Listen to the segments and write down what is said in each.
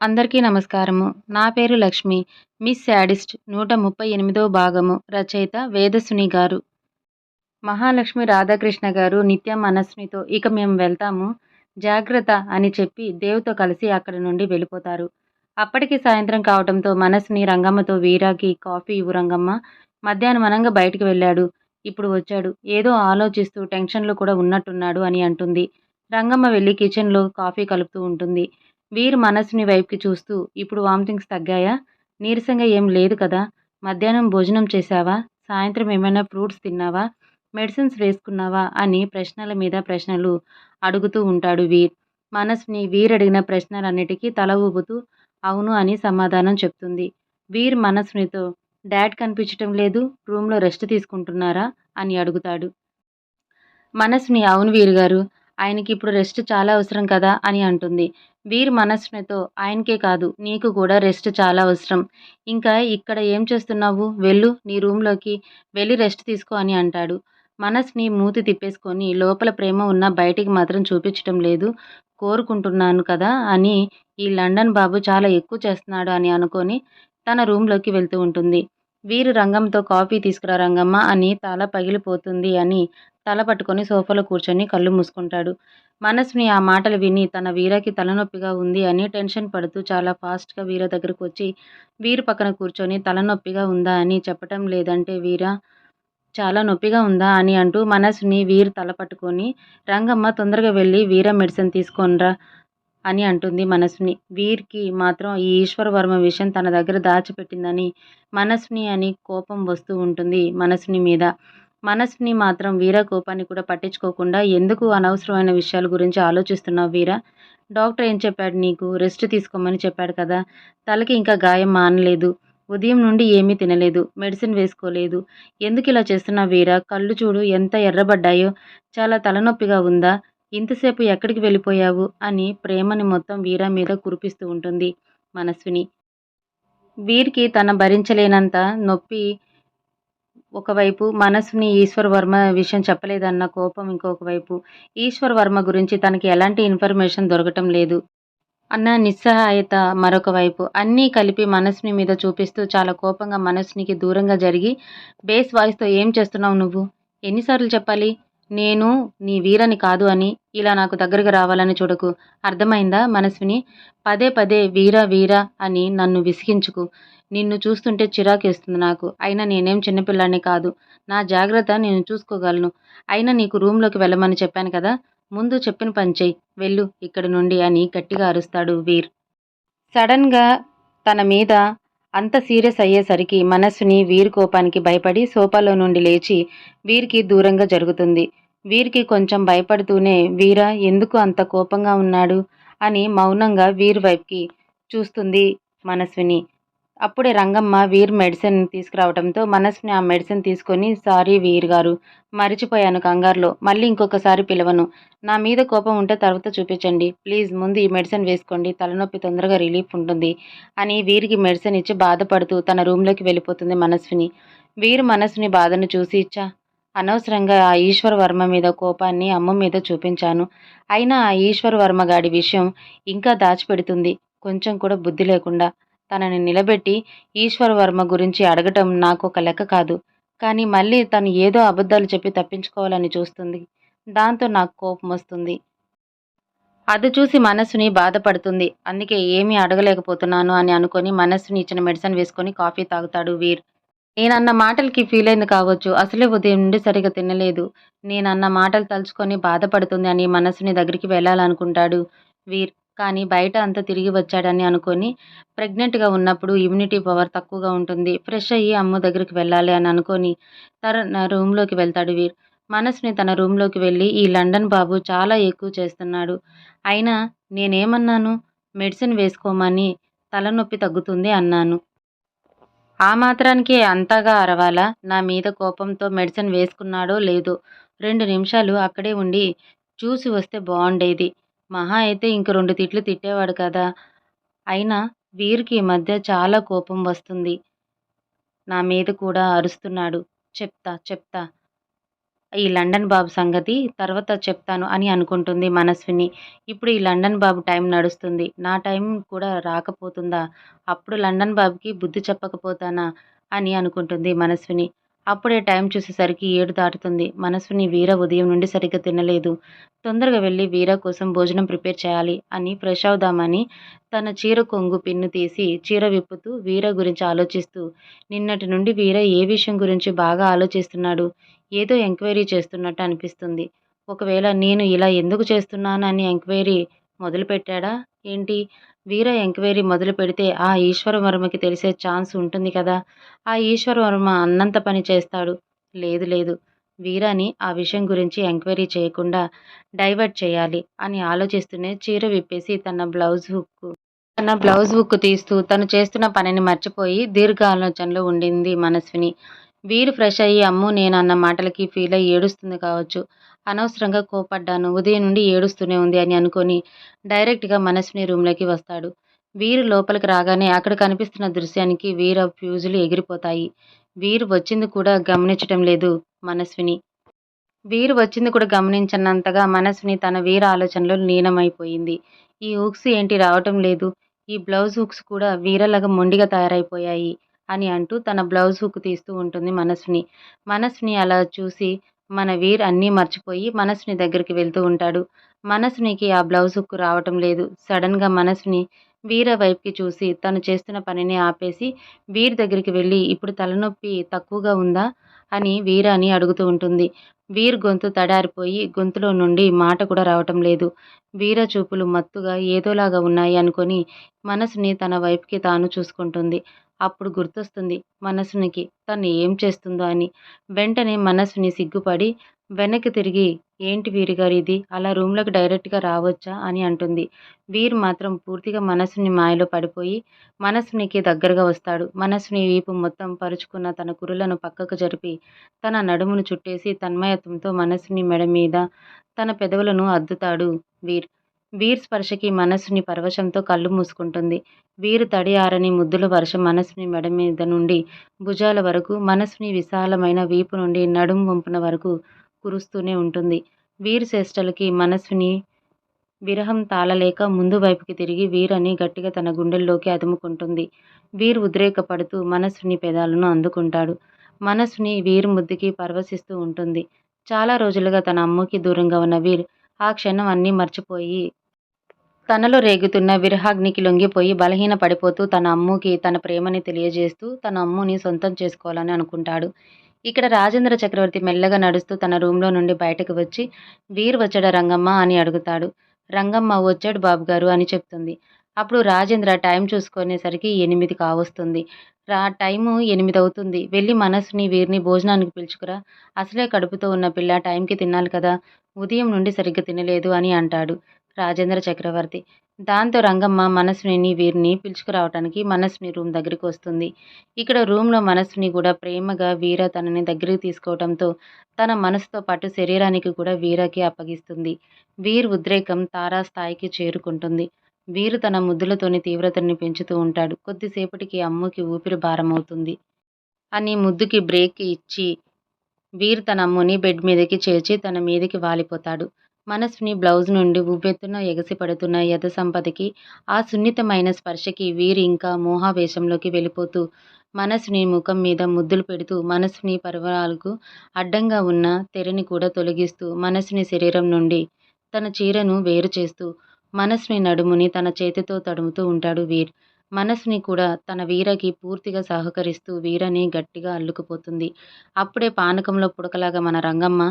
అందరికీ నమస్కారము. నా పేరు లక్ష్మి. మిస్ శాడిస్ట్ నూట ముప్పై ఎనిమిదో భాగము. రచయిత వేదసుని గారు. మహాలక్ష్మి రాధాకృష్ణ గారు నిత్యం మనస్వినితో ఇక మేము వెళ్తాము. జాగ్రత్త అని చెప్పి దేవుతో కలిసి అక్కడి నుండి వెళ్ళిపోతారు. అప్పటికి సాయంత్రం కావడంతో మనస్ని రంగమ్మతో వీరాకి కాఫీ ఇవ్వు రంగమ్మ. మధ్యాహ్నం అనంగా బయటికి వెళ్ళాడు. ఇప్పుడు వచ్చాడు. ఏదో ఆలోచిస్తూ టెన్షన్లో కూడా ఉన్నట్టున్నాడు అని అంటుంది. రంగమ్మ వెళ్ళి కిచెన్లో కాఫీ కలుపుతూ ఉంటుంది. వీర్ మనస్సుని వైపుకి చూస్తూ ఇప్పుడు వామిటింగ్స్ తగ్గాయా? నీరసంగా ఏం లేదు కదా? మధ్యాహ్నం భోజనం చేశావా? సాయంత్రం ఏమైనా ఫ్రూట్స్ తిన్నావా? మెడిసిన్స్ వేసుకున్నావా? అని ప్రశ్నల మీద ప్రశ్నలు అడుగుతూ ఉంటాడు వీర్. మనస్ని వీర్ అడిగిన ప్రశ్నలన్నిటికీ తల ఊపుతూ అవును అని సమాధానం చెప్తుంది. వీర్ మనస్వినితో డాడ్ కనిపించటం లేదు రూమ్లో రెస్ట్ తీసుకుంటున్నారా? అని అడుగుతాడు. మనస్ని అవును వీర్ గారు ఆయనకి ఇప్పుడు రెస్ట్ చాలా అవసరం కదా? అని అంటుంది. వీర్ మనస్సునితో ఆయనకే కాదు నీకు కూడా రెస్ట్ చాలా అవసరం. ఇంకా ఇక్కడ ఏం చేస్తున్నావు? వెళ్ళు నీ రూమ్లోకి వెళ్ళి రెస్ట్ తీసుకో అని అంటాడు. మనస్ని మూతి తిప్పేసుకొని లోపల ప్రేమ ఉన్న బయటికి మాత్రం చూపించటం లేదు. కోరుకుంటున్నాను కదా అని ఈ లండన్ బాబు చాలా ఎక్కువ చేస్తున్నాడు అని అనుకొని తన రూమ్లోకి వెళ్తూ ఉంటుంది. వీరు రంగంతో కాఫీ తీసుకురా రంగమ్మ అని తల పగిలిపోతుంది అని తల పట్టుకొని సోఫాలో కూర్చొని కళ్ళు మూసుకుంటాడు. మనస్విని ఆ మాటలు విని తన వీరకి తలనొప్పిగా ఉంది అని టెన్షన్ పడుతూ చాలా ఫాస్ట్గా వీర దగ్గరకు వచ్చి వీరు పక్కన కూర్చొని తలనొప్పిగా ఉందా అని చెప్పటం లేదంటే వీర చాలా నొప్పిగా ఉందా అని అంటూ మనసుని వీరు తల పట్టుకొని రంగమ్మ తొందరగా వెళ్ళి వీర మెడిసిన్ తీసుకోనరా అని అంటుంది మనసుని వీరికి మాత్రం ఈ ఈశ్వరవర్మ విషయం తన దగ్గర దాచిపెట్టిందని మనసుని అని కోపం వస్తూ ఉంటుంది మనసుని మీద. మనసుని మాత్రం వీరా కోపాన్ని కూడా పట్టించుకోకుండా ఎందుకు అనవసరమైన విషయాల గురించి ఆలోచిస్తున్నావు వీరా? డాక్టర్ ఏం చెప్పాడు నీకు? రెస్ట్ తీసుకోమని చెప్పాడు కదా. తలకి ఇంకా గాయం మానలేదు. ఉదయం నుండి ఏమీ తినలేదు. మెడిసిన్ వేసుకోలేదు. ఎందుకు ఇలా చేస్తున్నావు వీరా? కళ్ళు చూడు ఎంత ఎర్రబడ్డాయో. చాలా తలనొప్పిగా ఉందా? ఇంతసేపు ఎక్కడికి వెళ్ళిపోయావు? అని ప్రేమని మొత్తం వీరా మీద కురిపిస్తూ ఉంటుంది మనస్విని. వీరికి తన భరించలేనంత నొప్పి ఒకవైపు మనసుని ఈశ్వర్ వర్మ విషయం చెప్పలేదన్న కోపం ఇంకొక వైపు ఈశ్వర్ వర్మ గురించి తనకి ఎలాంటి ఇన్ఫర్మేషన్ దొరకటం లేదు అన్న నిస్సహాయత మరొక వైపు. అన్నీ కలిపి మనసుని మీద చూపిస్తూ చాలా కోపంగా మనసునికి దూరంగా జరిగి బేస్ వాయిస్తో ఏం చేస్తున్నావు నువ్వు? ఎన్నిసార్లు చెప్పాలి? నేను నీ వీరని కాదు అని ఇలా నాకు దగ్గరకు రావాలని చూడకు. అర్థమైందా మనస్విని? పదే పదే వీర వీర అని నన్ను విసిగించుకు. నిన్ను చూస్తుంటే చిరాకేస్తుంది నాకు. అయినా నేనేం చిన్నపిల్లాన్ని కాదు. నా జాగ్రత్త నేను చూసుకోగలను. అయినా నీకు రూమ్లోకి వెళ్ళమని చెప్పాను కదా. ముందు చెప్పిన పని చెయ్యి. వెళ్ళు ఇక్కడి నుండి అని గట్టిగా అరుస్తాడు వీర్. సడన్గా తన మీద అంత సీరియస్ అయ్యేసరికి మనస్సుని వీర్ కోపానికి భయపడి సోఫాలో నుండి లేచి వీరికి దూరంగా జరుగుతుంది. వీరికి కొంచెం భయపడుతూనే వీర ఎందుకు అంత కోపంగా ఉన్నాడు? అని మౌనంగా వీర్ వైపుకి చూస్తుంది మనస్విని. అప్పుడే రంగమ్మ వీర్ మెడిసిన్ తీసుకురావడంతో మనస్ని ఆ మెడిసిన్ తీసుకొని సారీ వీర్ గారు మరిచిపోయాను కంగారులో. మళ్ళీ ఇంకొకసారి పిలవను. నా మీద కోపం ఉంటే తర్వాత చూపించండి. ప్లీజ్ ముందు ఈ మెడిసిన్ వేసుకోండి. తలనొప్పి తొందరగా రిలీఫ్ ఉంటుంది అని వీరికి మెడిసిన్ ఇచ్చి బాధపడుతూ తన రూమ్లోకి వెళ్ళిపోతుంది మనస్విని. వీరు మనస్సుని బాధను చూసి ఇచ్చా అనవసరంగా ఆ ఈశ్వర వర్మ మీద కోపాన్ని అమ్మ మీద చూపించాను. అయినా ఆ ఈశ్వర వర్మ గాడి విషయం ఇంకా దాచిపెడుతుంది. కొంచెం కూడా బుద్ధి లేకుండా తనని నిలబెట్టి ఈశ్వర్ వర్మ గురించి అడగటం నాకు ఒక లెక్క కాదు. కానీ మళ్ళీ తను ఏదో అబద్ధాలు చెప్పి తప్పించుకోవాలని చూస్తుంది. దాంతో నాకు కోపం వస్తుంది. అది చూసి మనస్సుని బాధపడుతుంది. అందుకే ఏమీ అడగలేకపోతున్నాను అని అనుకొని మనస్సుని ఇచ్చిన మెడిసిన్ వేసుకొని కాఫీ తాగుతాడు వీర్. నేనన్న మాటలకి ఫీల్ అయింది కావచ్చు. అసలే ఉదయం నుండి సరిగా తినలేదు. నేనన్న మాటలు తలుచుకొని బాధపడుతుంది అని మనసుని దగ్గరికి వెళ్ళాలనుకుంటాడు వీర్. కానీ బయట అంతా తిరిగి వచ్చాడని అనుకొని ప్రెగ్నెంట్గా ఉన్నప్పుడు ఇమ్యూనిటీ పవర్ తక్కువగా ఉంటుంది. ఫ్రెష్ అయ్యి అమ్మ దగ్గరికి వెళ్ళాలి అని అనుకొని తన రూమ్లోకి వెళ్తాడు వీర్. మనసుని తన రూమ్లోకి వెళ్ళి ఈ లండన్ బాబు చాలా ఎక్కువ చేస్తున్నాడు. అయినా నేనేమన్నాను? మెడిసిన్ వేసుకోమని తలనొప్పి తగ్గుతుంది అన్నాను. ఆ మాత్రానికే అంతగా అరవాలా? నా మీద కోపంతో మెడిసిన్ వేసుకున్నాడో లేదో? రెండు నిమిషాలు అక్కడే ఉండి చూసి వస్తే బాగుండేది. మహా అయితే ఇంక రెండు తిట్లు తిట్టేవాడు కదా. అయినా వీరికి ఈ మధ్య చాలా కోపం వస్తుంది. నా మీద కూడా అరుస్తున్నాడు. చెప్తా చెప్తా. ఈ లండన్ బాబు సంగతి తర్వాత చెప్తాను అని అనుకుంటుంది మనస్విని. ఇప్పుడు ఈ లండన్ బాబు టైం నడుస్తుంది. నా టైం కూడా రాకపోతుందా? అప్పుడు లండన్ బాబుకి బుద్ధి చెప్పకపోతానా? అని అనుకుంటుంది మనస్విని. అప్పుడే టైం చూసేసరికి ఏడు దాటుతుంది. మనసుని వీర ఉదయం నుండి సరిగ్గా తినలేదు. తొందరగా వెళ్ళి వీర కోసం భోజనం ప్రిపేర్ చేయాలి అని ఫ్రెష్ అవుదామని తన చీర కొంగు పిన్ను తీసి చీర విప్పుతూ వీర గురించి ఆలోచిస్తూ నిన్నటి నుండి వీర ఏ విషయం గురించి బాగా ఆలోచిస్తున్నాడు? ఏదో ఎంక్వైరీ చేస్తున్నట్టు అనిపిస్తుంది. ఒకవేళ నేను ఇలా ఎందుకు చేస్తున్నానని ఎంక్వైరీ మొదలుపెట్టాడా? ఏంటి? వీర ఎంక్వైరీ మొదలు పెడితే ఆ ఈశ్వరవర్మకి తెలిసే ఛాన్స్ ఉంటుంది కదా. ఆ ఈశ్వరవర్మ అన్నంత పని చేస్తాడు. లేదు లేదు. వీరాని ఆ విషయం గురించి ఎంక్వైరీ చేయకుండా డైవర్ట్ చేయాలి అని ఆలోచిస్తూనే చీర విప్పేసి తన బ్లౌజ్ హుక్ తన బ్లౌజ్ హుక్ తీస్తూ తను చేస్తున్న పనిని మర్చిపోయి దీర్ఘ ఆలోచనలో ఉండింది మనస్విని. వీరు ఫ్రెష్ అయ్యి అమ్ము నేను అన్న మాటలకి ఫీల్ అయ్యి ఏడుస్తుంది కావచ్చు. అనవసరంగా కోపడ్డాను. ఉదయం నుండి ఏడుస్తూనే ఉంది అని అనుకొని డైరెక్ట్గా మనస్విని రూమ్లోకి వస్తాడు. వీరు లోపలికి రాగానే అక్కడ కనిపిస్తున్న దృశ్యానికి వీర ఫ్యూజులు ఎగిరిపోతాయి. వీరు వచ్చింది కూడా గమనించడం లేదు మనస్విని. వీరు వచ్చింది కూడా గమనించనంతగా మనస్విని తన వీర ఆలోచనలో లీనమైపోయింది. ఈ హుక్స్ ఏంటి రావటం లేదు. ఈ బ్లౌజ్ హుక్స్ కూడా వీరలాగా మొండిగా తయారైపోయాయి అని అంటూ తన బ్లౌజ్ హుక్ తీస్తూ ఉంటుంది మనస్విని. మనస్విని అలా చూసి మన వీర్ అన్నీ మర్చిపోయి మనసుని దగ్గరికి వెళ్తూ ఉంటాడు. మనసునికి ఆ బ్లౌజ్ రావటం లేదు. సడన్గా మనసుని వీర వైపుకి చూసి తను చేస్తున్న పనిని ఆపేసి వీర్ దగ్గరికి వెళ్ళి ఇప్పుడు తలనొప్పి తక్కువగా ఉందా? అని వీర అని అడుగుతూ ఉంటుంది. వీర్ గొంతు తడారిపోయి గొంతులో నుండి మాట కూడా రావటం లేదు. వీర చూపులు మత్తుగా ఏదోలాగా ఉన్నాయి అనుకొని మనసుని తన వైపుకి తాను చూసుకుంటుంది. అప్పుడు గుర్తొస్తుంది మనసునికి తను ఏం చేస్తుందో అని. వెంటనే మనసుని సిగ్గుపడి వెనక్కి తిరిగి ఏంటి వీరి గారు ఇది? అలా రూమ్లోకి డైరెక్ట్గా రావచ్చా? అని అంటుంది. వీరు మాత్రం పూర్తిగా మనసుని మాయలో పడిపోయి మనసునికి దగ్గరగా వస్తాడు. మనసుని వీపు మొత్తం పరుచుకున్న తన కురులను పక్కకు జరిపి తన నడుమును చుట్టేసి తన్మయత్వంతో మనసుని మెడ మీద తన పెదవులను అద్దుతాడు వీర్. వీర్ స్పర్శకి మనస్సుని పరవశంతో కళ్ళు మూసుకుంటుంది. వీరు తడి ఆరని ముద్దుల వర్షం మనస్సుని మెడ మీద నుండి భుజాల వరకు మనస్సుని విశాలమైన వీపు నుండి నడుం వంపున వరకు కురుస్తూనే ఉంటుంది. వీర్ శ్రేష్టలకి మనస్సుని విరహం తాళలేక ముందు వైపుకి తిరిగి వీరని గట్టిగా తన గుండెల్లోకి అదుముకుంటుంది. వీరు ఉద్రేకపడుతూ మనస్సుని పెదాలను అందుకుంటాడు. మనస్సుని వీరు ముద్దుకి పరవశిస్తూ ఉంటుంది. చాలా రోజులుగా తన అమ్మకి దూరంగా ఉన్న వీర్ ఆ క్షణం అన్నీ మర్చిపోయి తనలో రేగుతున్న విరహాగ్నికి లొంగిపోయి బలహీన పడిపోతూ తన అమ్ముకి తన ప్రేమని తెలియజేస్తూ తన అమ్ముని సొంతం చేసుకోవాలని అనుకుంటాడు. ఇక్కడ రాజేంద్ర చక్రవర్తి మెల్లగా నడుస్తూ తన రూమ్లో నుండి బయటకు వచ్చి వీర్ వచ్చాడా రంగమ్మ? అని అడుగుతాడు. రంగమ్మ వచ్చాడు బాబు గారు అని చెప్తుంది. అప్పుడు రాజేంద్ర టైం చూసుకునేసరికి ఎనిమిది కావస్తుంది. రా టైము ఎనిమిది అవుతుంది. వెళ్ళి మనసుని వీరిని భోజనానికి పిలుచుకురా. అసలే కడుపుతో ఉన్న పిల్ల టైంకి తినాలి కదా. ఉదయం నుండి సరిగ్గా తినలేదు అని అంటాడు. రాజేంద్ర చక్రవర్తి. దాంతో రంగమ్మ మనస్విని వీరిని పిలుచుకురావటానికి మనస్విని రూమ్ దగ్గరికి వస్తుంది. ఇక్కడ రూమ్లో మనస్విని కూడా ప్రేమగా వీర తనని దగ్గరికి తీసుకోవడంతో తన మనసుతో పాటు శరీరానికి కూడా వీరకి అప్పగిస్తుంది. వీర్ ఉద్రేకం తారా స్థాయికి చేరుకుంటుంది. వీరు తన ముద్దులతోని తీవ్రతని పెంచుతూ ఉంటాడు. కొద్దిసేపటికి అమ్ముకి ఊపిరి భారమవుతుంది. అని ముద్దుకి బ్రేక్ ఇచ్చి వీర్ తన అమ్ముని బెడ్ మీదకి చేర్చి తన మీదకి వాలిపోతాడు. మనస్విని బ్లౌజ్ నుండి ఉవ్వెత్తున ఎగసిపడుతున్న యథసంపదకి ఆ సున్నితమైన స్పర్శకి వీరి ఇంకా మోహావేశంలోకి వెళ్ళిపోతూ మనస్సుని ముఖం మీద ముద్దులు పెడుతూ మనస్సుని పర్వాలకు అడ్డంగా ఉన్న తెరని కూడా తొలగిస్తూ మనస్విని శరీరం నుండి తన చీరను వేరు చేస్తూ మనస్సుని నడుముని తన చేతితో తడుముతూ ఉంటాడు వీర్. మనసుని కూడా తన వీరకి పూర్తిగా సహకరిస్తూ వీరని గట్టిగా అల్లుకుపోతుంది. అప్పుడే పానకంలో పుడకలాగా మన రంగమ్మ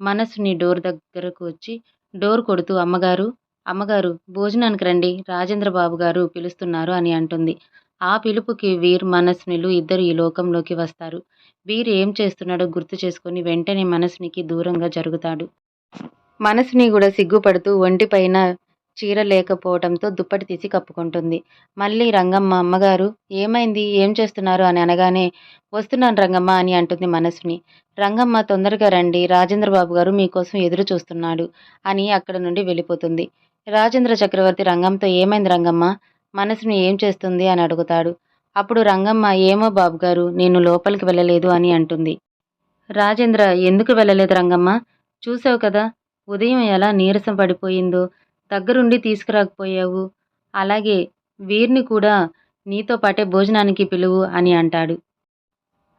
మనసుని డోర్ దగ్గరకు వచ్చి డోర్ కొడుతూ అమ్మగారు అమ్మగారు భోజనానికి రండి రాజేంద్ర బాబు గారు పిలుస్తున్నారు అని అంటుంది. ఆ పిలుపుకి వీర్ మనస్నిలు ఇద్దరు ఈ లోకంలోకి వస్తారు. వీర్ ఏం చేస్తున్నాడో గుర్తు చేసుకొని వెంటనే మనస్సునికి దూరంగా జరుగుతాడు. మనసుని కూడా సిగ్గుపడుతూ ఒంటిపైన చీర లేకపోవడంతో దుప్పటి తీసి కప్పుకుంటుంది. మళ్ళీ రంగమ్మ అమ్మగారు ఏమైంది? ఏం చేస్తున్నారు? అని అనగానే వస్తున్నాను రంగమ్మ అని అంటుంది మనసుని. రంగమ్మ తొందరగా రండి. రాజేంద్రబాబు గారు మీకోసం ఎదురు చూస్తున్నాడు అని అక్కడ నుండి వెళ్ళిపోతుంది. రాజేంద్ర చక్రవర్తి రంగంతో ఏమైంది రంగమ్మ? మనసుని ఏం చేస్తుంది? అని అడుగుతాడు. అప్పుడు రంగమ్మ ఏమో బాబు గారు నేను లోపలికి వెళ్ళలేదు అని అంటుంది. రాజేంద్ర ఎందుకు వెళ్ళలేదు రంగమ్మ? చూసావు కదా ఉదయం ఎలా నీరసం పడిపోయిందో దగ్గరుండి తీసుకురాకపోయావు. అలాగే వీరిని కూడా నీతో పాటే భోజనానికి పిలువు అని అంటాడు.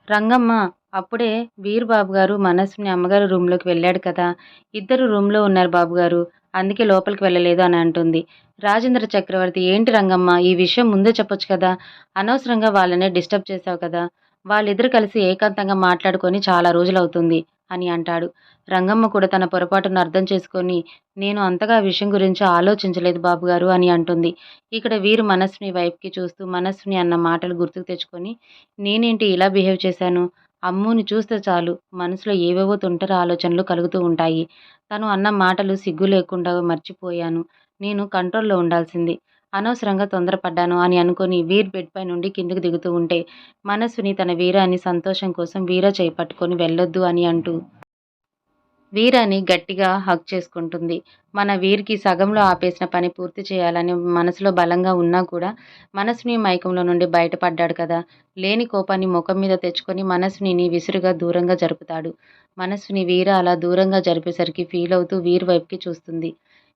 రంగమ్మ అప్పుడే వీర్ బాబు గారు మనస్సుని అమ్మగారు రూమ్లోకి వెళ్ళాడు కదా. ఇద్దరు రూమ్లో ఉన్నారు బాబు గారు అందుకే లోపలికి వెళ్ళలేదు అని అంటుంది. రాజేంద్ర చక్రవర్తి ఏంటి రంగమ్మ ఈ విషయం ముందే చెప్పొచ్చు కదా. అనవసరంగా వాళ్ళనే డిస్టర్బ్ చేశావు కదా. వాళ్ళిద్దరు కలిసి ఏకాంతంగా మాట్లాడుకొని చాలా రోజులవుతుంది. అని అంటాడు. రంగమ్మ కూడా తన పొరపాటును అర్థం చేసుకొని నేను అంతగా విషయం గురించి ఆలోచించలేదు బాబుగారు అని అంటుంది. ఇక్కడ వీరు మనస్విని వైపుకి చూస్తూ మనస్విని అన్న మాటలు గుర్తుకు తెచ్చుకొని నేనేంటి ఇలా బిహేవ్ చేశాను? అమ్ముని చూస్తే చాలు మనసులో ఏవేవో తుంటర ఆలోచనలు కలుగుతూ ఉంటాయి. తను అన్న మాటలు సిగ్గు లేకుండా మర్చిపోయాను. నేను కంట్రోల్లో ఉండాల్సింది. అనవసరంగా తొందరపడ్డాను అని అనుకొని వీర్ బెడ్ పై నుండి కిందకు దిగుతూ ఉంటే మనస్సుని తన వీరాన్ని సంతోషం కోసం వీర చేపట్టుకొని వెళ్ళొద్దు అని అంటూ. వీరాని గట్టిగా హక్ చేసుకుంటుంది. మన వీరికి సగంలో ఆపేసిన పని పూర్తి చేయాలని మనసులో బలంగా ఉన్నా కూడా మనసుని మైకంలో నుండి బయటపడ్డాడు కదా. లేని కోపాన్ని ముఖం మీద తెచ్చుకొని మనసుని విసురుగా దూరంగా జరుపుతాడు. మనసుని వీర అలా దూరంగా జరిపేసరికి ఫీల్ అవుతూ వీరి వైపుకి చూస్తుంది.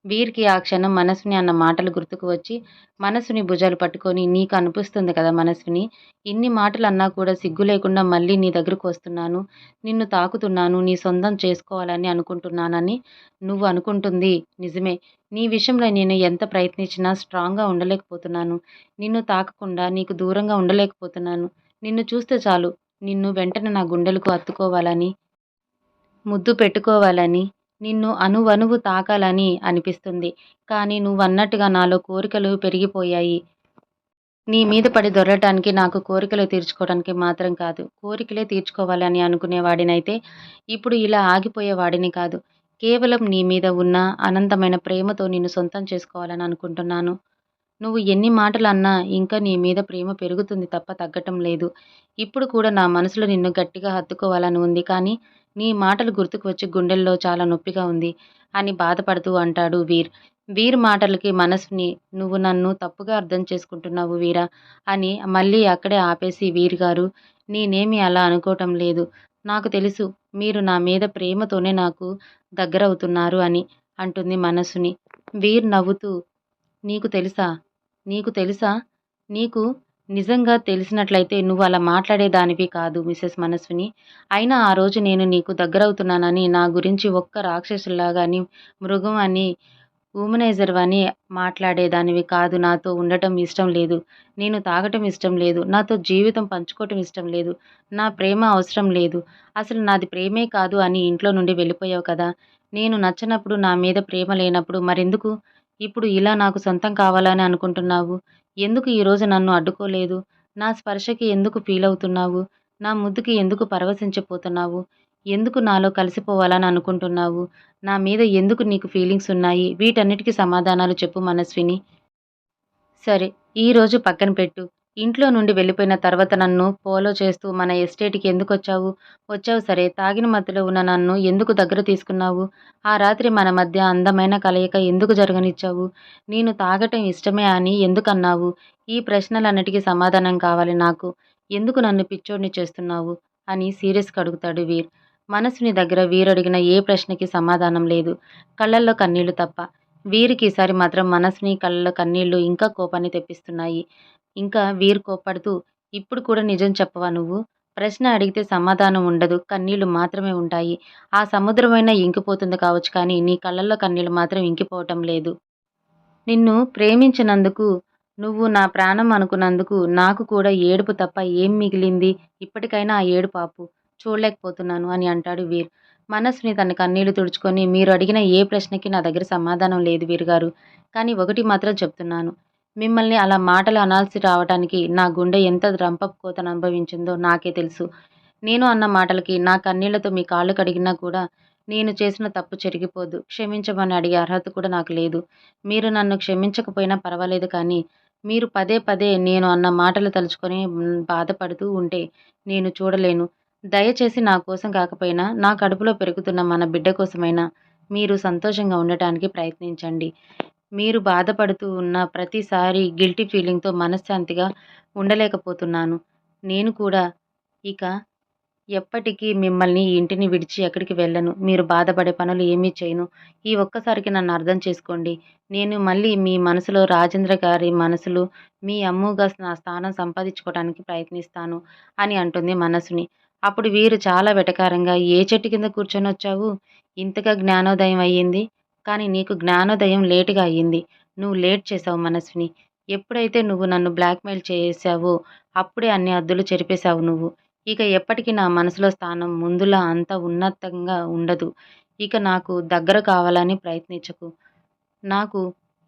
వీరికి ఆ క్షణం మనసుని అన్న మాటలు గుర్తుకు వచ్చి మనసుని భుజాలు పట్టుకొని నీకు అనిపిస్తుంది కదా మనసుని ఇన్ని మాటలు అన్నా కూడా సిగ్గు లేకుండా మళ్ళీ నీ దగ్గరకు వస్తున్నాను నిన్ను తాకుతున్నాను నీ సొంతం చేసుకోవాలని అనుకుంటున్నానని నువ్వు అనుకుంటుంది. నిజమే నీ విషయంలో నేను ఎంత ప్రయత్నించినా స్ట్రాంగ్గా ఉండలేకపోతున్నాను. నిన్ను తాకకుండా నీకు దూరంగా ఉండలేకపోతున్నాను. నిన్ను చూస్తే చాలు నిన్ను వెంటనే నా గుండెలకు అత్తుకోవాలని ముద్దు పెట్టుకోవాలని నిన్ను అనువనువు తాకాలని అనిపిస్తుంది. కానీ నువ్వన్నట్టుగా నాలో కోరికలు పెరిగిపోయాయి. నీ మీద పడి దొరలటానికి నాకు కోరికలు తీర్చుకోవడానికి మాత్రం కాదు. కోరికలే తీర్చుకోవాలని అనుకునేవాడినైతే ఇప్పుడు ఇలా ఆగిపోయేవాడిని కాదు. కేవలం నీ మీద ఉన్న అనంతమైన ప్రేమతో నిన్ను సొంతం చేసుకోవాలని అనుకుంటున్నాను. నువ్వు ఎన్ని మాటలు అన్నా ఇంకా నీ మీద ప్రేమ పెరుగుతుంది తప్ప తగ్గటం లేదు. ఇప్పుడు కూడా నా మనసులో నిన్ను గట్టిగా హత్తుకోవాలని ఉంది కానీ నీ మాటలు గుర్తుకు వచ్చి గుండెల్లో చాలా నొప్పిగా ఉంది అని బాధపడుతూ అంటాడు వీర్. వీర్ మాటలకి మనసుని నువ్వు నన్ను తప్పుగా అర్థం చేసుకుంటున్నావు వీరా అని మళ్ళీ అక్కడే ఆపేసి వీర్ గారు నేనేమి అలా అనుకోవటం లేదు. నాకు తెలుసు మీరు నా మీద ప్రేమతోనే నాకు దగ్గరవుతున్నారు అని అంటుంది మనసుని. వీర్ నవ్వుతూ నీకు తెలుసా? నీకు తెలుసా? నీకు నిజంగా తెలిసినట్లయితే నువ్వు అలా మాట్లాడేదానివి కాదు మిసెస్ మనస్విని. అయినా ఆ రోజు నేను నీకు దగ్గరవుతున్నానని నా గురించి ఒక్క రాక్షసులాగాని మృగం అని ఊమనైజర్ అని మాట్లాడేదానివి కాదు. నాతో ఉండటం ఇష్టం లేదు. నేను తాగటం ఇష్టం లేదు. నాతో జీవితం పంచుకోవటం ఇష్టం లేదు. నా ప్రేమ అవసరం లేదు. అసలు నాది ప్రేమే కాదు అని ఇంట్లో నుండి వెళ్ళిపోయావు కదా. నేను నచ్చనప్పుడు నా మీద ప్రేమ లేనప్పుడు మరెందుకు? ఇప్పుడు ఇలా నాకు సొంతం కావాలని అనుకుంటున్నావు. ఎందుకు ఈరోజు నన్ను అడ్డుకోలేదు? నా స్పర్శకి ఎందుకు ఫీల్ అవుతున్నావు నా ముద్దుకి ఎందుకు పరవశించిపోతున్నావు? ఎందుకు నాలో కలిసిపోవాలని అనుకుంటున్నావు? నా మీద ఎందుకు నీకు ఫీలింగ్స్ ఉన్నాయి? వీటన్నిటికీ సమాధానాలు చెప్పు మనస్విని. సరే ఈరోజు పక్కన పెట్టు. ఇంట్లో నుండి వెళ్ళిపోయిన తర్వాత నన్ను ఫాలో చేస్తూ మన ఎస్టేట్కి ఎందుకు వచ్చావు? వచ్చావు సరే తాగిన మధ్యలో ఉన్న నన్ను ఎందుకు దగ్గర తీసుకున్నావు? ఆ రాత్రి మన మధ్య అందమైన కలయిక ఎందుకు జరగనిచ్చావు? నేను తాగటం ఇష్టమే అని ఎందుకన్నావు ఈ ప్రశ్నలన్నిటికీ సమాధానం కావాలి నాకు. ఎందుకు నన్ను పిచ్చోడిని చేస్తున్నావు? అని సీరియస్గా అడుగుతాడు వీర్. మనసుని దగ్గర వీరు అడిగిన ఏ ప్రశ్నకి సమాధానం లేదు. కళ్ళల్లో కన్నీళ్ళు తప్ప. వీరికి ఈసారి మాత్రం మనసుని కళ్ళలో కన్నీళ్ళు ఇంకా కోపాన్ని తెప్పిస్తున్నాయి. ఇంకా వీరు కోప్పడుతూ ఇప్పుడు కూడా నిజం చెప్పవా నువ్వు? ప్రశ్న అడిగితే సమాధానం ఉండదు కన్నీళ్ళు మాత్రమే ఉంటాయి. ఆ సముద్రమైనా ఇంకిపోతుంది కావచ్చు కానీ నీ కళ్ళల్లో కన్నీళ్ళు మాత్రం ఇంకిపోవటం లేదు. నిన్ను ప్రేమించినందుకు నువ్వు నా ప్రాణం అనుకున్నందుకు నాకు కూడా ఏడుపు తప్ప ఏం మిగిలింది? ఇప్పటికైనా ఆ ఏడుపు ఆపు. చూడలేకపోతున్నాను అని అంటాడు వీర్. మనస్సుని తన కన్నీళ్ళు తుడుచుకొని మీరు అడిగిన ఏ ప్రశ్నకి నా దగ్గర సమాధానం లేదు వీరుగారు. కానీ ఒకటి మాత్రం చెప్తున్నాను. మిమ్మల్ని అలా మాటలు అనాల్సి రావటానికి నా గుండె ఎంత రంపపు కోతను అనుభవించిందో నాకే తెలుసు. నేను అన్న మాటలకి నా కన్నీళ్ళతో మీ కాళ్ళు కడిగినా కూడా నేను చేసిన తప్పు చెరిగిపోదు. క్షమించమని అడిగే అర్హత కూడా నాకు లేదు. మీరు నన్ను క్షమించకపోయినా పర్వాలేదు కానీ మీరు పదే పదే నేను అన్న మాటలు తలుచుకొని బాధపడుతూ ఉంటే నేను చూడలేను. దయచేసి నా కోసం కాకపోయినా నా కడుపులో పెరుగుతున్న మన బిడ్డ కోసమైనా మీరు సంతోషంగా ఉండటానికి ప్రయత్నించండి. మీరు బాధపడుతూ ఉన్న ప్రతిసారి గిల్టీ ఫీలింగ్తో మనశ్శాంతిగా ఉండలేకపోతున్నాను. నేను కూడా. ఇక ఎప్పటికీ మిమ్మల్ని ఈ ఇంటిని విడిచి ఎక్కడికి వెళ్ళను. మీరు బాధపడే పనులు ఏమీ చేయను. ఈ ఒక్కసారికి నన్ను అర్థం చేసుకోండి. నేను మళ్ళీ మీ మనసులో రాజేంద్ర గారి మనసులో మీ అమ్ముగా నా స్థానం సంపాదించుకోవడానికి ప్రయత్నిస్తాను అని అంటుంది మనసుని. అప్పుడు వీరు చాలా వెటకారంగా ఏ చెట్టు కింద కూర్చొని వచ్చావు ఇంతగా జ్ఞానోదయం అయ్యింది? కానీ నీకు జ్ఞానోదయం లేటుగా అయ్యింది. నువ్వు లేట్ చేసావు మనస్విని. ఎప్పుడైతే నువ్వు నన్ను బ్లాక్మెయిల్ చేసావో అప్పుడే అన్ని అద్దులు చెరిపేశావు నువ్వు. ఇక ఎప్పటికీ నా మనసులో స్థానం ముందులా అంత ఉన్నతంగా ఉండదు. ఇక నాకు దగ్గర కావాలని ప్రయత్నించకు. నాకు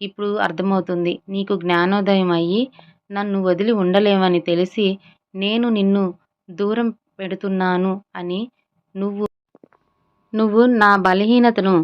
ఇప్పుడు అర్థమవుతుంది. నీకు జ్ఞానోదయం అయ్యి నన్ను వదిలి ఉండలేవని తెలిసి నేను నిన్ను దూరం పెడుతున్నాను అని నువ్వు నువ్వు నా బలహీనతను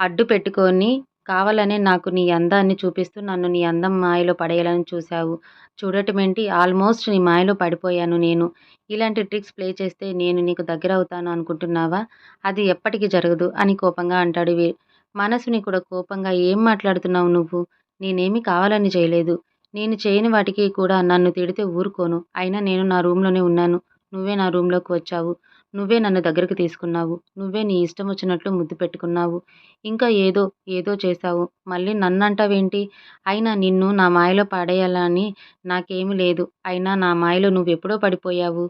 అడ్డు పెట్టుకొని కావాలనే నాకు నీ అందాన్ని చూపిస్తూ నన్ను నీ అందం మాయలో పడేయాలని చూశావు. చూడటమేంటి? ఆల్మోస్ట్ నీ మాయలో పడిపోయాను నేను. ఇలాంటి ట్రిక్స్ ప్లే చేస్తే నేను నీకు దగ్గర అవుతాను అనుకుంటున్నావా? అది ఎప్పటికీ జరగదు అని కోపంగా అంటాడు వీర్. మనసుని కూడా కోపంగా ఏం మాట్లాడుతున్నావు నువ్వు? నేనేమి కావాలని చేయలేదు. నేను చేయని వాటికి కూడా నన్ను తిడితే ఊరుకోను. అయినా నేను నా రూమ్లోనే ఉన్నాను. నువ్వే నా రూమ్లోకి వచ్చావు. నువ్వే నన్ను దగ్గరికి తీసుకున్నావు. నువ్వే నీ ఇష్టం వచ్చినట్లు ముద్దు పెట్టుకున్నావు. ఇంకా ఏదో ఏదో చేశావు. మళ్ళీ నన్ను అంటావేంటి అయినా నిన్ను నా మాయలో పడేయాలని నాకేమీ లేదు. అయినా నా మాయలో నువ్వు ఎప్పుడో పడిపోయావు.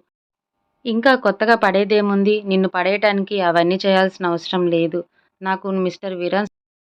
ఇంకా కొత్తగా పడేదేముంది? నిన్ను పడేయటానికి అవన్నీ చేయాల్సిన అవసరం లేదు. నాకు మిస్టర్ విరాన్